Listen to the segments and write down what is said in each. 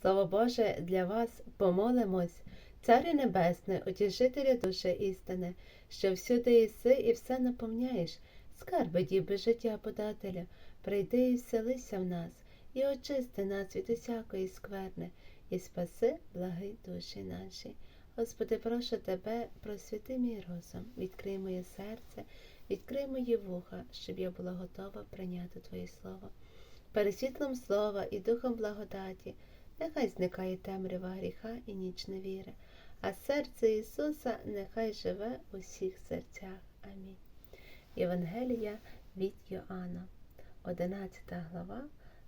Слово Боже, для вас помолимось, Царю Небесне, утішителю душі істини, що всюди єси і все наповняєш, скарби діби життя подателя, прийди і вселися в нас, і очисти нас від усякої скверни, і спаси благи душі наші. Господи, прошу Тебе, просвіти мій розум, відкрий моє серце, відкрий мої вуха, щоб я була готова прийняти Твоє Слово. Перед світлом слова і духом благодаті, нехай зникає темрява гріха і ніч невіри, а серце Ісуса нехай живе у всіх серцях. Амінь. Євангелія від Йоанна, 11 глава,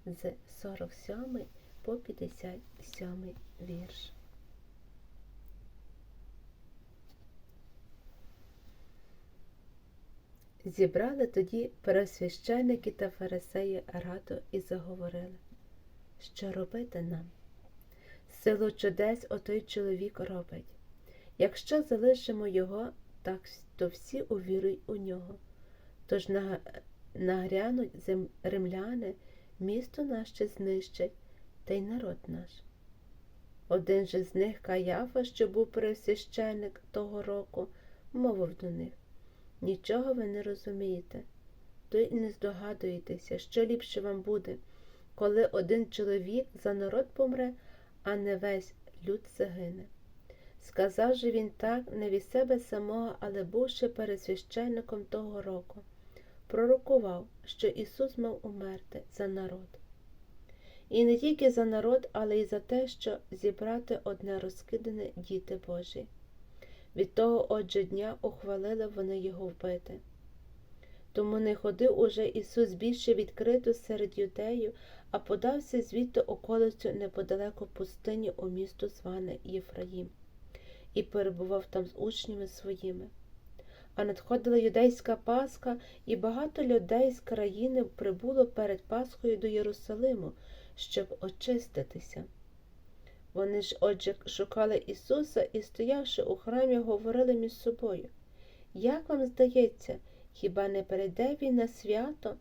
з 47 по 57 вірш. Зібрали тоді пересвященники та фарисеї раду і заговорили, що робити нам? Силу чудес отой чоловік робить. Якщо залишимо його, так то всі увірують у нього. Тож нагрянуть римляни, місто наше знищать, та й народ наш. Один же з них Каяфа, що був пересвященник того року, мовив до них Нічого ви не розумієте, то й не здогадуєтеся, що ліпше вам буде, коли один чоловік за народ помре, а не весь люд загине. Сказав же він так не від себе самого, але бувши пересвященником того року, пророкував, що Ісус мав умерти за народ. І не тільки за народ, але й за те, що зібрати одне розкидане діти Божі. Від того отже дня ухвалили вони його вбити. Тому не ходив уже Ісус більше відкрито серед юдеїв, а подався звідти околицю неподалеко пустині у місто зване Єфраїм, і перебував там з учнями своїми. А надходила юдейська Пасха, і багато людей з країни прибуло перед Пасхою до Єрусалиму, щоб очиститися. Вони ж, отже, шукали Ісуса і, стоявши у храмі, говорили між собою. Як вам здається, хіба не перейде він на свято?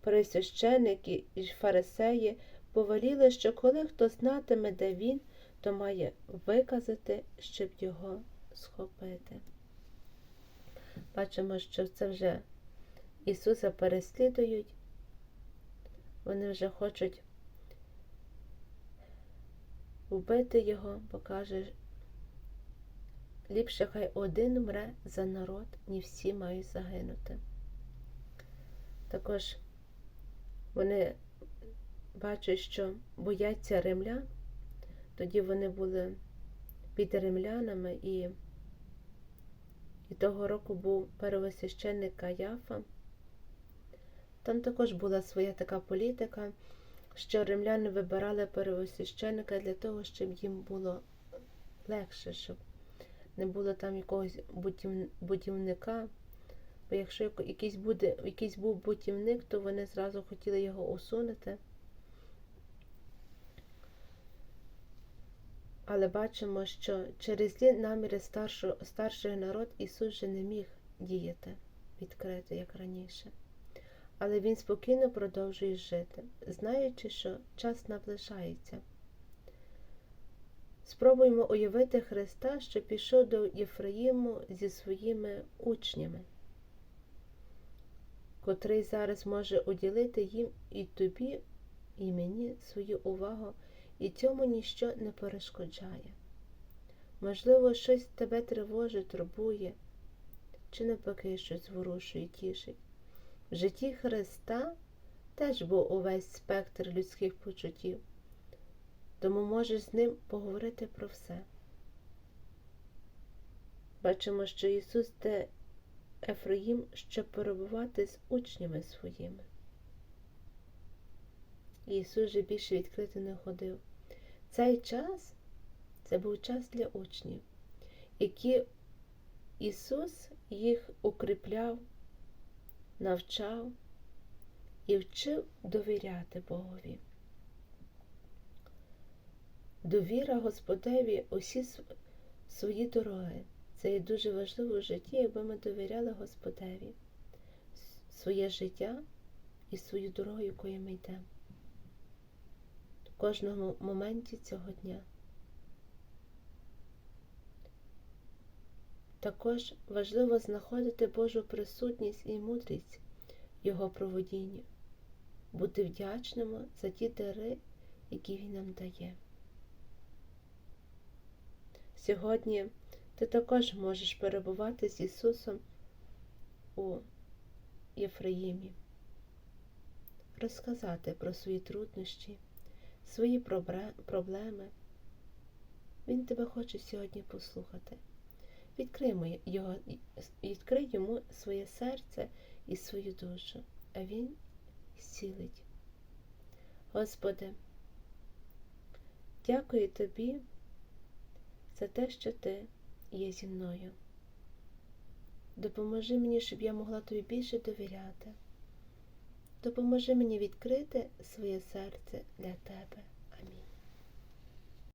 Пересвященники і фарисеї повеліли, що коли хто знатиме, де він, то має виказати, щоб його схопити. Бачимо, що це вже Ісуса переслідують, вони вже хочуть вбити його, бо каже, ліпше хай один мре за народ, ні всі мають загинути. Також вони бачать, що бояться римлян, тоді вони були під римлянами і і того року був первосвященник Каяфа. Там також була своя така політика що римляни вибирали первосвященника для того, щоб їм було легше, щоб не було там якогось будівника. Бо якщо якийсь буде, якийсь був будівник, то вони зразу хотіли його усунути. Але бачимо, що через злі наміри старшого, старший народ Ісус вже не міг діяти відкрито, як раніше але він спокійно продовжує жити, знаючи, що час наближається. Спробуємо уявити Христа, що пішов до Єфраїму зі своїми учнями, котрий зараз може уділити їм і тобі, і мені свою увагу, і цьому ніщо не перешкоджає. Можливо, щось тебе тривожить, турбує, чи навпаки щось зворушує, тішить. В житті Христа теж був увесь спектр людських почуттів, тому можеш з ним поговорити про все. Бачимо, що Ісус те Ефраїм, щоб перебувати з учнями своїми. Ісус же більше відкрито не ходив. Цей час це був час для учнів, які Ісус їх укріпляв навчав і вчив довіряти Богові. Довіра Господеві усі свої дороги. Це є дуже важливо в житті, якби ми довіряли Господеві своє життя і свою дорогу, якою ми йдемо. в кожному моменті цього дня. Також важливо знаходити Божу присутність і мудрість Його проводінні, бути вдячними за ті дари, які Він нам дає. Сьогодні ти також можеш перебувати з Ісусом у Єфраїмі, розказати про свої труднощі, свої проблеми. Він тебе хоче сьогодні послухати. Відкрий, його, відкрий йому своє серце і свою душу, а він зцілить. Господи, дякую Тобі за те, що Ти є зі мною. Допоможи мені, щоб я могла тобі більше довіряти. Допоможи мені відкрити своє серце для тебе.